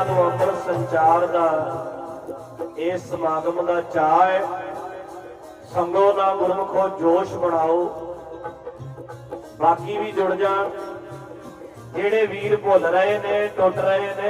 ਜਿਨ੍ਹਾਂ ਨੂੰ ਅੰਮ੍ਰਿਤ ਸੰਚਾਰ ਦਾ ਇਸ ਸਮਾਗਮ ਦਾ ਚਾਅ ਹੈ। ਸੰਗੋ ਨਾ ਗੁਰਮਖੋ ਜੋਸ਼ ਬਣਾਓ। ਬਾਕੀ ਵੀ ਜੁੜ ਜਾਣ। ਜਿਹੜੇ ਵੀਰ ਭੁੱਲ ਰਹੇ ਨੇ, ਟੁੱਟ ਰਹੇ ਨੇ